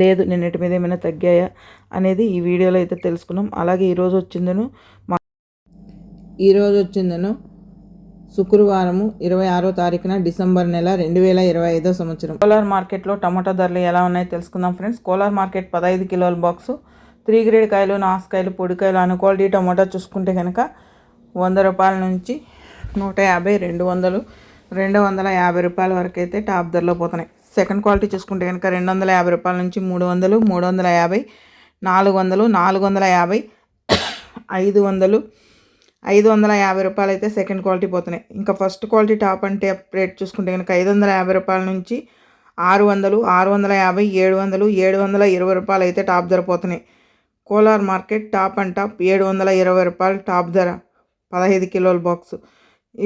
లేదు నిన్నటి మీద ఏమైనా తగ్గాయా అనేది ఈ వీడియోలో అయితే తెలుసుకున్నాం. అలాగే ఈరోజు వచ్చిందను మా ఈరోజు వచ్చిందను శుక్రవారము ఇరవై ఆరో తారీఖున డిసెంబర్ నెల రెండు వేల ఇరవై ఐదో సంవత్సరం. కోలార్ మార్కెట్లో టమాటా ధరలు ఎలా ఉన్నాయో తెలుసుకుందాం ఫ్రెండ్స్. కోలార్ మార్కెట్ పదహైదు కిలోల బాక్సు త్రీ గ్రేడ్ కాయలు నాసుకాయలు పొడికాయలు అను క్వాలిటీ టమాటా చూసుకుంటే కనుక వంద రూపాయల నుంచి నూట యాభై రెండు వందలు రెండు వందల యాభై రూపాయల వరకు అయితే టాప్ ధరలో పోతున్నాయి. సెకండ్ క్వాలిటీ చూసుకుంటే కనుక రెండు వందల యాభై రూపాయల నుంచి మూడు వందలు మూడు వందల యాభై నాలుగు వందలు నాలుగు వందల యాభై ఐదు వందలు ఐదు వందల యాభై రూపాయలు అయితే సెకండ్ క్వాలిటీ పోతున్నాయి. ఇంకా ఫస్ట్ క్వాలిటీ టాప్ అంటే రేట్ చూసుకుంటే కనుక ఐదు వందల యాభై రూపాయల నుంచి ఆరు వందలు ఆరు వందల యాభై ఏడు వందలు ఏడు వందల ఇరవై రూపాయలు అయితే టాప్ ధర పోతున్నాయి. Kolar market top and top ఏడు వందల ఇరవై రూపాయలు టాప్ ధర పదహైదు కిలోల బాక్స్.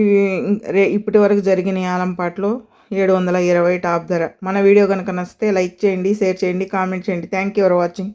ఇవి రే ఇప్పటి వరకు జరిగిన ఆలంపాట్లో ఏడు వందల ఇరవై టాప్ ధర. మన వీడియో కనుక నచ్చితే లైక్ చేయండి షేర్ చేయండి కామెంట్ చేయండి. Thank you for watching